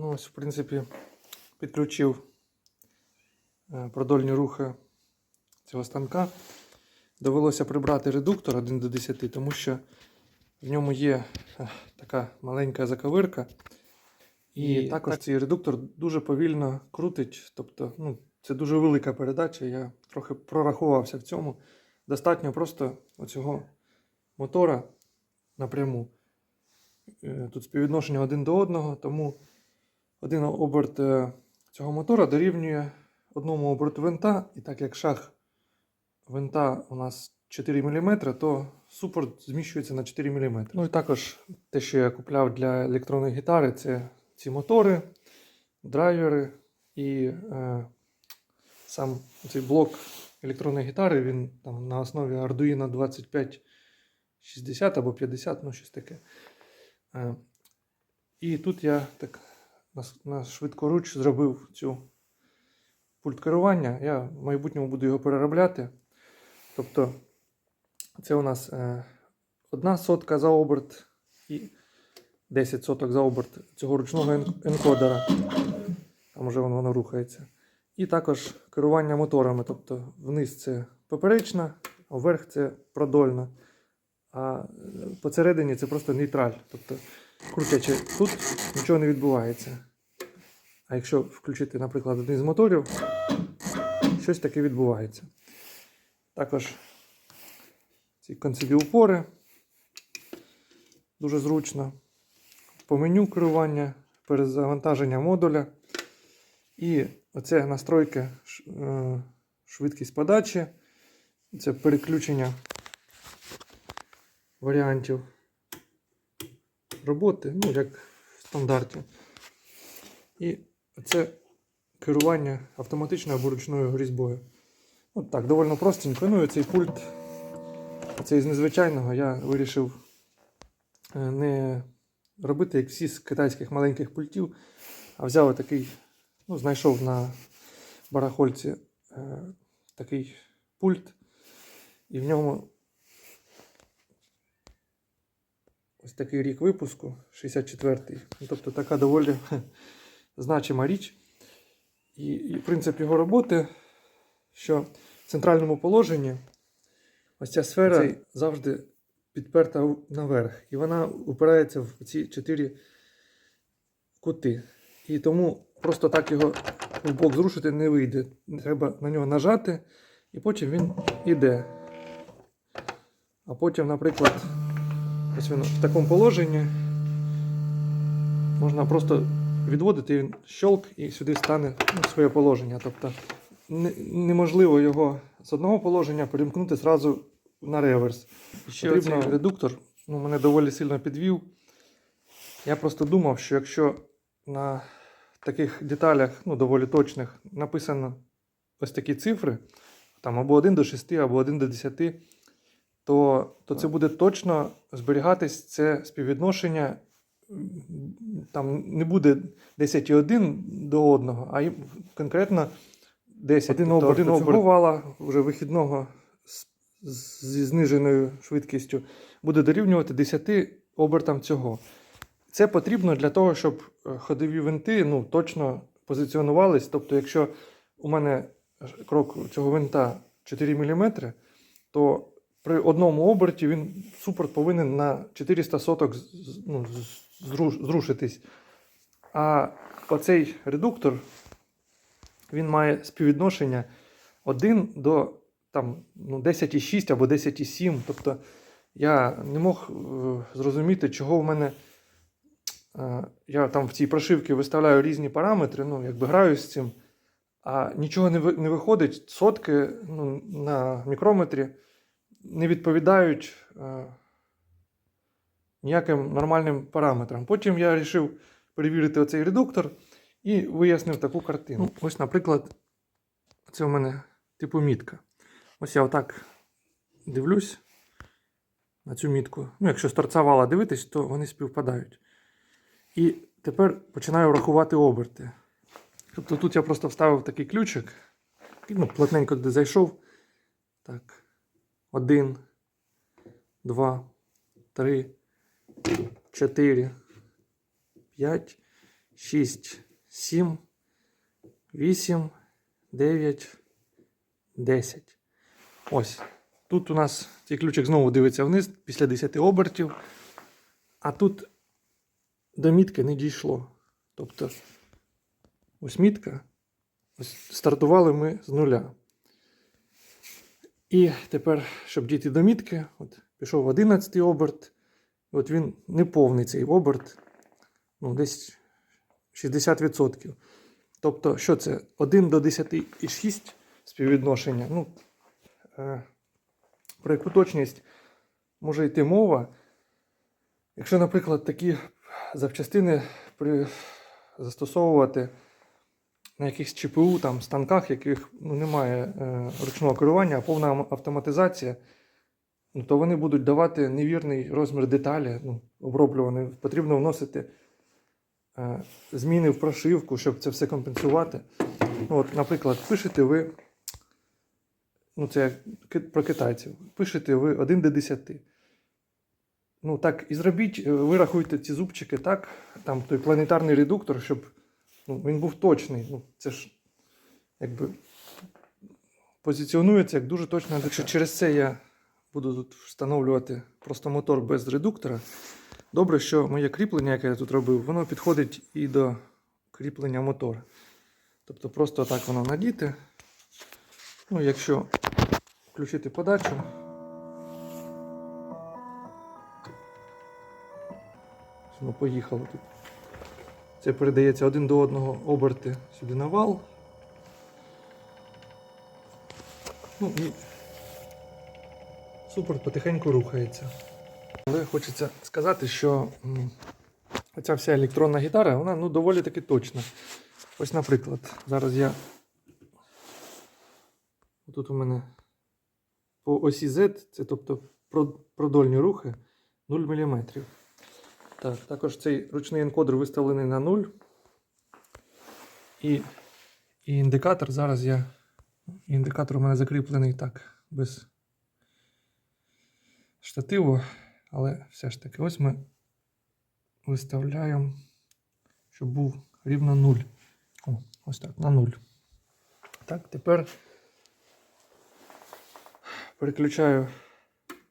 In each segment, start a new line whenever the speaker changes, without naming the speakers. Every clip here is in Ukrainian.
Ну, ось, в принципі, підключив е, продольні рухи цього станка. Довелося прибрати редуктор 1 до 10, тому що в ньому є е, така маленька заковирка. І,
І
також
так-
цей редуктор дуже повільно крутить. Тобто, ну, це дуже велика передача. Я трохи прорахувався в цьому. Достатньо просто оцього мотора напряму. Е, Тут співвідношення один до одного, тому один оберт е, цього мотора дорівнює одному оберту винта. І так як шаг винта у нас 4 мм, то супорт зміщується на 4 мм. Ну і також те, що я купляв для електронної гітари, це ці мотори, драйвери і е, сам цей блок електронної гітари, він там на основі Arduino 2560 або 50, ну щось таке. Е, і тут я так на, швидкоруч зробив цю пульт керування. Я в майбутньому буду його переробляти. Тобто, це у нас е, одна сотка за оберт і 10 соток за оберт цього ручного ен- енкодера. Там вже воно, воно рухається. І також керування моторами. Тобто вниз це поперечна, а вверх це продольна. А е, посередині це просто нейтраль. Тобто, крутячи тут, нічого не відбувається. А якщо включити, наприклад, один з моторів, щось таке відбувається. Також ці концеві упори дуже зручно. По меню керування, перезавантаження модуля. І оце настройки е, швидкість подачі. Це переключення варіантів роботи, ну, як в стандарті. І це керування автоматичною або ручною різьбою. От так, доволі простенько. Ну і цей пульт, цей з незвичайного, я вирішив е, не робити, як всі з китайських маленьких пультів, а взяв такий, ну, знайшов на барахольці е, такий пульт, і в ньому ось такий рік випуску, 64-й. Ну, Тобто така доволі значима річ. І, і принцип його роботи, що в центральному положенні ось ця сфера цей завжди підперта наверх. І вона упирається в ці чотири кути. І тому просто так його в бок зрушити не вийде. Треба на нього нажати, і потім він іде. А потім, наприклад, ось він в такому положенні можна просто відводити він щолк і сюди стане ну, своє положення. Тобто не- неможливо його з одного положення перемкнути зразу на реверс.
Ще
Потрібно
оцей
редуктор ну, мене доволі сильно підвів. Я просто думав, що якщо на таких деталях, ну, доволі точних, написано ось такі цифри, там або 1 до 6, або 1 до 10, то, то це буде точно зберігатись це співвідношення. Там не буде 10,1 до одного, а конкретно 10.
Один
Тобто
оберт
оберт вала вже вихідного зі зниженою швидкістю буде дорівнювати 10 обертам цього. Це потрібно для того, щоб е, ходові винти ну, точно позиціонувались. Тобто, якщо у мене крок цього винта 4 мм, то при одному оберті він супорт повинен на 400 соток ну, зрушитись. А оцей редуктор він має співвідношення 1 до там, ну, 10,6 або 10,7. Тобто я не мог е, зрозуміти, чого в мене. е, я там в цій прошивці виставляю різні параметри, ну, якби граю з цим, а нічого не виходить. Сотки ну, на мікрометрі не відповідають е, ніяким нормальним параметрам. Потім я вирішив перевірити оцей редуктор і вияснив таку картину. Ну, ось, наприклад, це у мене типу мітка. Ось я отак дивлюсь на цю мітку. Ну, якщо з дивитись, то вони співпадають. І тепер починаю рахувати оберти. Тобто тут я просто вставив такий ключик, ну, плотненько туди зайшов. Так. Один, два, три, чотири, п'ять, 6, 7, 8, 9, 10. Ось. Тут у нас цей ключик знову дивиться вниз після 10 обертів. А тут до мітки не дійшло. Тобто, ось мітка. Ось стартували ми з нуля. І тепер, щоб дійти до мітки, от пішов 11 оберт. І от він не повний цей оберт. Ну, десь 60%. Тобто, що це? 1 до 10 і 6 співвідношення. Ну, е, про яку точність може йти мова. Якщо, наприклад, такі запчастини при... застосовувати на якихось ЧПУ, там, станках, яких ну, немає е, ручного керування, а повна автоматизація, ну, то вони будуть давати невірний розмір деталі, ну, оброблюваний. Потрібно вносити е, зміни в прошивку, щоб це все компенсувати. Ну, от, наприклад, пишете ви, ну це про китайців, пишете ви 1 до 10. Ну так, і зробіть, вирахуйте ці зубчики так, там той планетарний редуктор, щоб ну, він був точний. Ну, це ж якби позиціонується як дуже точна деталь. Через це я буду тут встановлювати просто мотор без редуктора. Добре, що моє кріплення, яке я тут робив, воно підходить і до кріплення мотора. Тобто просто так воно надіти. Ну, якщо включити подачу. Воно поїхало тут. Це передається один до одного оберти сюди на вал. Ну і супер потихеньку рухається. Але хочеться сказати, що м, оця вся електронна гітара, вона ну, доволі таки точна. Ось, наприклад, зараз я. Тут у мене по осі Z, це тобто продольні рухи 0 мм. Так, також цей ручний енкодер виставлений на 0. І, і індикатор зараз я. Індикатор у мене закріплений так, без штативу. Але все ж таки, ось ми виставляємо, щоб був рівно 0. О, ось так, на 0. Так, тепер переключаю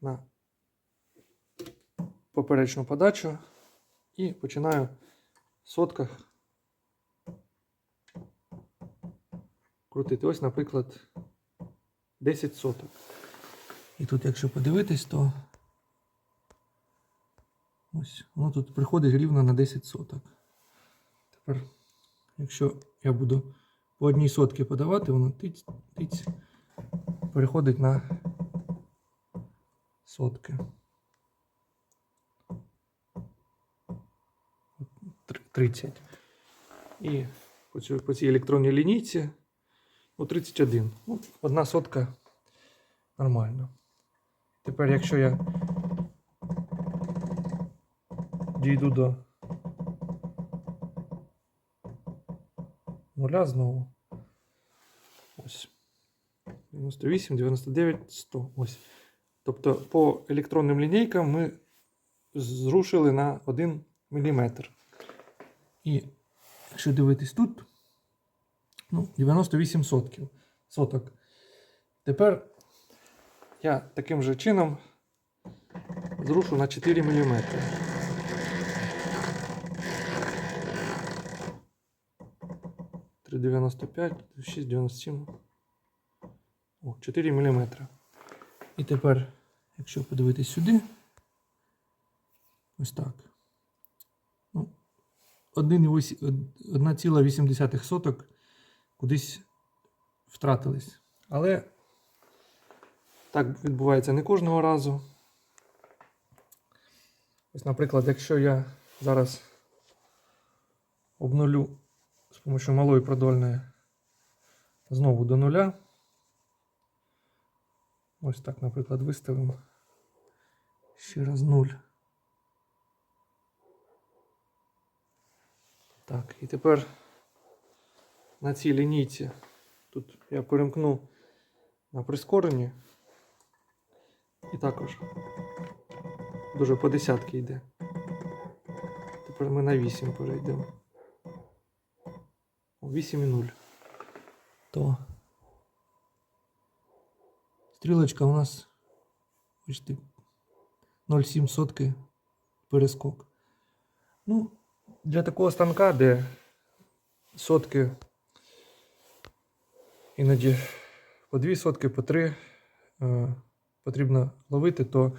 на поперечну подачу і починаю в сотках крутити. Ось, наприклад, 10 соток. І тут, якщо подивитись, то ось воно тут приходить рівно на 10 соток. Тепер, якщо я буду по одній сотці подавати, воно тиць, тиць, переходить на сотки. 30. І по цій, по цій електронній лінійці ну, 31. Ну, одна сотка нормально. Тепер, якщо я дійду до нуля знову. Ось. 98, 99, 100. Ось. Тобто по електронним лінійкам ми зрушили на 1 мм. І якщо дивитись тут, ну, 98 сотків, соток. Тепер я таким же чином зрушу на 4 мм. Три 95, 6,97. О, 4 мм. І тепер, якщо подивитись сюди, ось так. Ну, 1,8 соток кудись втратились. Але так відбувається не кожного разу. Ось, наприклад, якщо я зараз обнулю з допомогою малої продольної знову до нуля. Ось так, наприклад, виставимо. Ще раз 0. Так, і тепер на цій лінійці тут я перемкну на прискоренні. І також дуже по десятки йде. Тепер ми на 8 перейдемо. 8,0. То стрілочка у нас бачите, 0,7 сотки перескок. Ну, для такого станка, де сотки іноді по дві сотки, по три е, потрібно ловити, то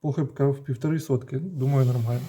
похибка в півтори сотки, думаю, нормально.